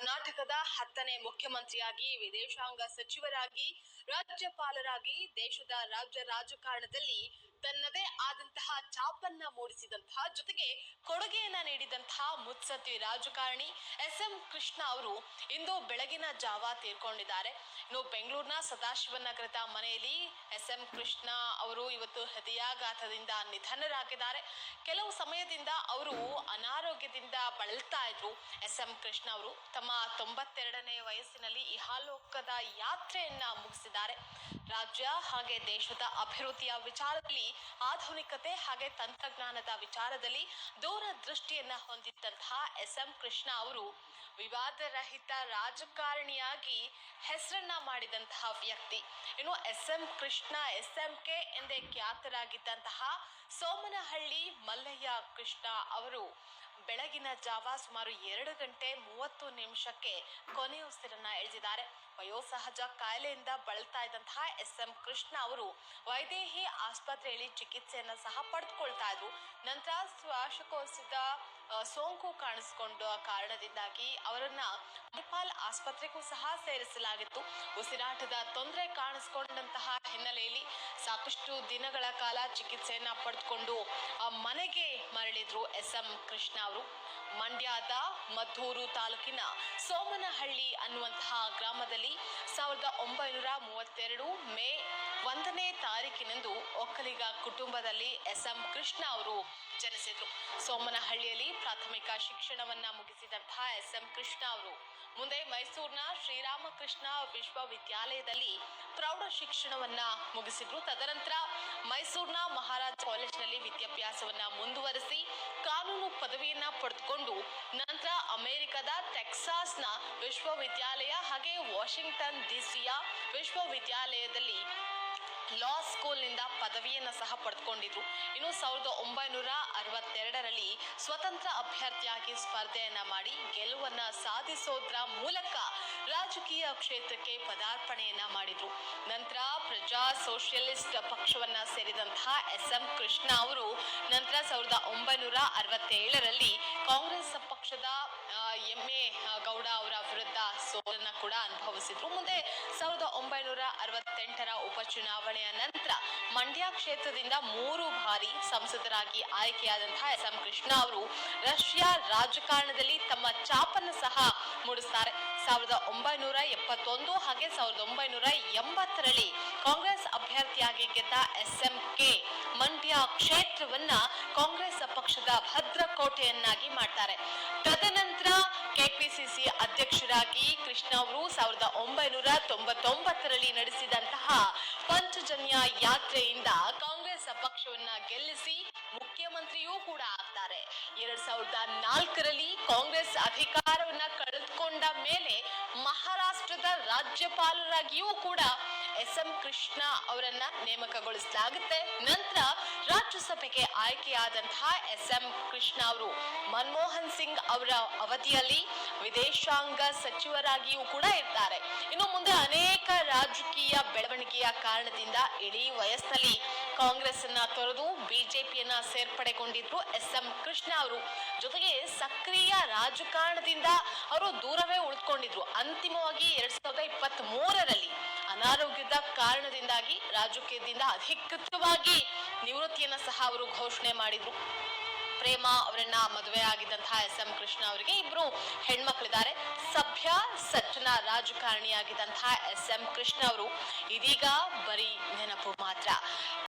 ಕರ್ನಾಟಕದ ಹತ್ತನೇ ಮುಖ್ಯಮಂತ್ರಿಯಾಗಿ ವಿದೇಶಾಂಗ ಸಚಿವರಾಗಿ ರಾಜ್ಯಪಾಲರಾಗಿ ದೇಶದ ರಾಜ್ಯ ರಾಜಕಾರಣದಲ್ಲಿ ತನ್ನದೇ ಆದಂತಹ ಚಾಪನ್ನ ಮೂಡಿಸಿದಂತಹ ಜೊತೆಗೆ ಕೊಡುಗೆಯನ್ನ ನೀಡಿದಂತಹ ಮುತ್ಸದ್ದಿ ರಾಜಕಾರಣಿ ಎಸ್ ಎಂ ಕೃಷ್ಣ ಅವರು ಇಂದು ಬೆಳಗಿನ ಜಾವ ತೀರ್ಕೊಂಡಿದ್ದಾರೆ. ಇನ್ನು ಬೆಂಗಳೂರಿನ ಸದಾಶಿವ ನಗರದ ಮನೆಯಲ್ಲಿ ಎಸ್ ಎಂ ಕೃಷ್ಣ ಅವರು ಇವತ್ತು ಹೃದಯಾಘಾತದಿಂದ ನಿಧನರಾಗಿದ್ದಾರೆ. ಕೆಲವು ಸಮಯದಿಂದ ಅವರು ಅನಾರೋಗ್ಯದಿಂದ ಬಳಲ್ತಾ ಇದ್ರು ಎಸ್ ಎಂ ಕೃಷ್ಣ ಅವರು. ತಮ್ಮ ತೊಂಬತ್ತೆರಡನೇ ವಯಸ್ಸಿನಲ್ಲಿ ಇಹಾಲೋಕದ ಯಾತ್ರೆಯನ್ನ ಮುಗಿಸಿದ್ದಾರೆ. ರಾಜ್ಯ ಹಾಗೆ ದೇಶದ ಅಭಿವೃದ್ಧಿಯ ವಿಚಾರದಲ್ಲಿ ಆಧುನಿಕತೆ ಹಾಗೆ ತಂತ್ರಜ್ಞಾನದ ವಿಚಾರದಲ್ಲಿ ದೂರದೃಷ್ಟಿಯನ್ನ ಹೊಂದಿದ್ದಂತಹ ಎಸ್ ಎಂ ಕೃಷ್ಣ ಅವರು ವಿವಾದರಹಿತ ರಾಜಕಾರಣಿಯಾಗಿ ಹೆಸರನ್ನ ಮಾಡಿದಂತಹ ವ್ಯಕ್ತಿ. ಇನ್ನು S M Krishna S M K ಎಂದೇ ಖ್ಯಾತರಾಗಿದ್ದಂತಹ ಸೋಮನಹಳ್ಳಿ ಮಲ್ಲಯ್ಯ ಕೃಷ್ಣ ಅವರು ಬೆಳಗಿನ ಜಾವ ಸುಮಾರು ಎರಡು ಗಂಟೆ ಮೂವತ್ತು ನಿಮಿಷಕ್ಕೆ ಕೊನೆಯುಸಿರನ್ನ ಎಳೆದಿದ್ದಾರೆ. ವಯೋಸಹಜ ಕಾಯಿಲೆಯಿಂದ ಬಳಲ್ತಾ ಇದ್ದಂತಹ ಎಸ್ ಎಂ ಕೃಷ್ಣ ಅವರು ವೈದೇಹಿ ಆಸ್ಪತ್ರೆಯಲ್ಲಿ ಚಿಕಿತ್ಸೆಯನ್ನ ಸಹ ಪಡೆದುಕೊಳ್ತಾ ಇದ್ರು. ನಂತರ ಶ್ವಾಸಕೋಶದ ಸೋಂಕು ಕಾಣಿಸಿಕೊಂಡ ಕಾರಣದಿಂದಾಗಿ ಅವರನ್ನ ಮಣಿಪಾಲ್ ಆಸ್ಪತ್ರೆಗೂ ಸಹ ಸೇರಿಸಲಾಗಿತ್ತು. ಉಸಿರಾಟದ ತೊಂದರೆ ಕಾಣಿಸಿಕೊಂಡಂತಹ ಹಿನ್ನೆಲೆಯಲ್ಲಿ ಸಾಕಷ್ಟು ದಿನಗಳ ಕಾಲ ಚಿಕಿತ್ಸೆಯನ್ನ ಪಡೆದುಕೊಂಡು ಮನೆಗೆ ಮರಳಿದ್ರು ಎಸ್ ಎಂ ಕೃಷ್ಣ ಅವರು. ಮಂಡ್ಯದ ಮದ್ದೂರು ತಾಲೂಕಿನ ಸೋಮನಹಳ್ಳಿ ಅನ್ನುವಂತಹ ಗ್ರಾಮದಲ್ಲಿ ಸಾವಿರದ ಒಂಬೈನೂರ ಮೂವತ್ತೆರಡು ಮೇ ಒಂದನೇ ತಾರೀಕಿನಂದು ಒಕ್ಕಲಿಗ ಕುಟುಂಬದಲ್ಲಿ ಎಸ್ ಎಂ ಕೃಷ್ಣ ಅವರು ಜನಿಸಿದರು. ಸೋಮನಹಳ್ಳಿಯಲ್ಲಿ ಪ್ರಾಥಮಿಕ ಶಿಕ್ಷಣವನ್ನ ಮುಗಿಸಿದಂತಹ ಎಸ್ ಎಂ ಕೃಷ್ಣ ಅವರು ಮುಂದೆ ಮೈಸೂರಿನ ಶ್ರೀರಾಮಕೃಷ್ಣ ವಿಶ್ವವಿದ್ಯಾಲಯದಲ್ಲಿ ಪ್ರೌಢ ಶಿಕ್ಷಣವನ್ನ ಮುಗಿಸಿದ್ರು ತದನಂತರ ಮೈಸೂರಿನ ಮಹಾರಾಜ್ ಕಾಲೇಜಿನಲ್ಲಿ ವಿದ್ಯಾಭ್ಯಾಸವನ್ನ ಮುಂದುವರೆಸಿ ಕಾನೂನು ಪದವಿಯನ್ನ ಪಡೆದುಕೊಂಡು ನಂತರ ಅಮೆರಿಕದ ಟೆಕ್ಸಾಸ್ನ ವಿಶ್ವವಿದ್ಯಾಲಯ ಹಾಗೆ ವಾಷಿಂಗ್ಟನ್ ಡಿಸಿಯ ವಿಶ್ವವಿದ್ಯಾಲಯದಲ್ಲಿ ಲಾ ಸ್ಕೂಲ್ನಿಂದ ಪದವಿಯನ್ನು ಸಹ ಪಡೆದುಕೊಂಡಿದ್ರು ಇನ್ನು ಸಾವಿರದ ಒಂಬೈನೂರ ಅರವತ್ತೆರಡರಲ್ಲಿ ಸ್ವತಂತ್ರ ಅಭ್ಯರ್ಥಿಯಾಗಿ ಸ್ಪರ್ಧೆಯನ್ನ ಮಾಡಿ ಗೆಲುವನ್ನ ಸಾಧಿಸೋದ್ರ ಮೂಲಕ ರಾಜಕೀಯ ಕ್ಷೇತ್ರಕ್ಕೆ ಪದಾರ್ಪಣೆಯನ್ನ ಮಾಡಿದ್ರು. ನಂತರ ಪ್ರಜಾ ಸೋಷಿಯಲಿಸ್ಟ್ ಪಕ್ಷವನ್ನ ಸೇರಿದಂತಹ ಎಸ್ ಎಂ ಕೃಷ್ಣ ಅವರು ನಂತರ ಸಾವಿರದ ಒಂಬೈನೂರ ಅರವತ್ತೇಳರಲ್ಲಿ ಕಾಂಗ್ರೆಸ್ ಪಕ್ಷದ ಎಂ. ಎ, ಗೌಡ ಅವರ ವಿರುದ್ಧ ಸೋಲನ್ನ ಕೂಡ ಅನುಭವಿಸಿದ್ರು. ಮುಂದೆ ಸಾವಿರದ ಒಂಬೈನೂರ ಅರವತ್ತೆಂಟರ ಉಪಚುನಾವಣೆಯ ನಂತರ ಮಂಡ್ಯ ಕ್ಷೇತ್ರದಿಂದ ಮೂರು ಬಾರಿ ಸಂಸದರಾಗಿ ಆಯ್ಕೆಯಾದಂತಹ ಎಸ್ ಎಂ ಕೃಷ್ಣ ಅವರು ರಷ್ಯಾ ರಾಜಕಾರಣದಲ್ಲಿ ತಮ್ಮ ಚಾಪನ್ನು ಸಹ ಮೂಡಿಸ್ತಾರೆ. ಸಾವಿರದ ಒಂಬೈನೂರ ಎಪ್ಪತ್ತೊಂದು ಹಾಗೆ ಸಾವಿರದ ಒಂಬೈನೂರ ಎಂಬತ್ತರಲ್ಲಿ ಕಾಂಗ್ರೆಸ್ ಅಭ್ಯರ್ಥಿಯಾಗಿ ಗೆದ್ದ ಎಸ್ ಎಂ ಕೆ ಮಂಡ್ಯ ಕ್ಷೇತ್ರವನ್ನ ಕಾಂಗ್ರೆಸ್ ಪಕ್ಷದ ಭದ್ರಕೋಟೆಯನ್ನಾಗಿ ಮಾಡ್ತಾರೆ. ತದನಂತರ ಕೆಪಿಸಿಸಿ ಅಧ್ಯಕ್ಷರಾಗಿ ಕೃಷ್ಣ ಅವರು ಸಾವಿರದ ಒಂಬೈನೂರ ತೊಂಬತ್ತೊಂಬತ್ತರಲ್ಲಿ ನಡೆಸಿದಂತಹ ಪಂಚಜನ್ಯ ಯಾತ್ರೆಯಿಂದ ಕಾಂಗ್ರೆಸ್ ಪಕ್ಷವನ್ನ ಗೆಲ್ಲಿಸಿ ಮುಖ್ಯಮಂತ್ರಿಯೂ ಕೂಡ ಆಗ್ತಾರೆ. ಎರಡ್ ಸಾವಿರದ ನಾಲ್ಕರಲ್ಲಿ ಕಾಂಗ್ರೆಸ್ ಅಧಿಕಾರವನ್ನ ಕಳೆದುಕೊಂಡ ಮೇಲೆ ಮಹಾರಾಷ್ಟ್ರದ ರಾಜ್ಯಪಾಲರಾಗಿಯೂ ಕೂಡ ಎಸ್ ಎಂ ಕೃಷ್ಣ ಅವರನ್ನ ನೇಮಕಗೊಳಿಸಲಾಗುತ್ತೆ. ನಂತರ ರಾಜ್ಯಸಭೆಗೆ ಆಯ್ಕೆಯಾದಂತಹ ಎಸ್ ಎಂ ಕೃಷ್ಣ ಅವರು ಮನಮೋಹನ್ ಸಿಂಗ್ ಅವರ ಅವಧಿಯಲ್ಲಿ ವಿದೇಶಾಂಗ ಸಚಿವರಾಗಿಯೂ ಕೂಡ ಇರ್ತಾರೆ. ಇನ್ನು ಮುಂದೆ ಅನೇಕ ರಾಜಕೀಯ ಬೆಳವಣಿಗೆಯ ಕಾರಣದಿಂದ ಇಡೀ ವಯಸ್ಸಿನಲ್ಲಿ ಕಾಂಗ್ರೆಸ್ ಅನ್ನ ತೊರೆದು ಬಿಜೆಪಿಯನ್ನ ಸೇರ್ಪಡೆಗೊಂಡಿದ್ರು ಎಸ್ ಎಂ ಕೃಷ್ಣ ಅವರು. ಜೊತೆಗೆ ಸಕ್ರಿಯ ರಾಜಕಾರಣದಿಂದ ಅವರು ದೂರವೇ ಉಳಿದುಕೊಂಡಿದ್ರು. ಅಂತಿಮವಾಗಿ ಎರಡ್ ಸಾವಿರದ ಇಪ್ಪತ್ತ್ ಅನಾರೋಗ್ಯದ ಕಾರಣದಿಂದಾಗಿ ರಾಜಕೀಯದಿಂದ ಅಧಿಕೃತವಾಗಿ ನಿವೃತ್ತಿಯನ್ನ ಸಹ ಅವರು ಘೋಷಣೆ ಮಾಡಿದ್ರು. ಪ್ರೇಮ ಅವರನ್ನ ಮದುವೆ ಆಗಿದ್ದಂತಹ ಎಸ್ ಎಂ ಕೃಷ್ಣ ಅವರಿಗೆ ಇಬ್ರು ಹೆಣ್ಮಕ್ಳಿದ್ದಾರೆ. ಸಭ್ಯ, ಸಜ್ಜನ ರಾಜಕಾರಣಿಯಾಗಿದ್ದಂತಹ ಎಸ್ ಎಂ ಕೃಷ್ಣ ಅವರು ಇದೀಗ ಬರೀ ನೆನಪು ಮಾತ್ರ.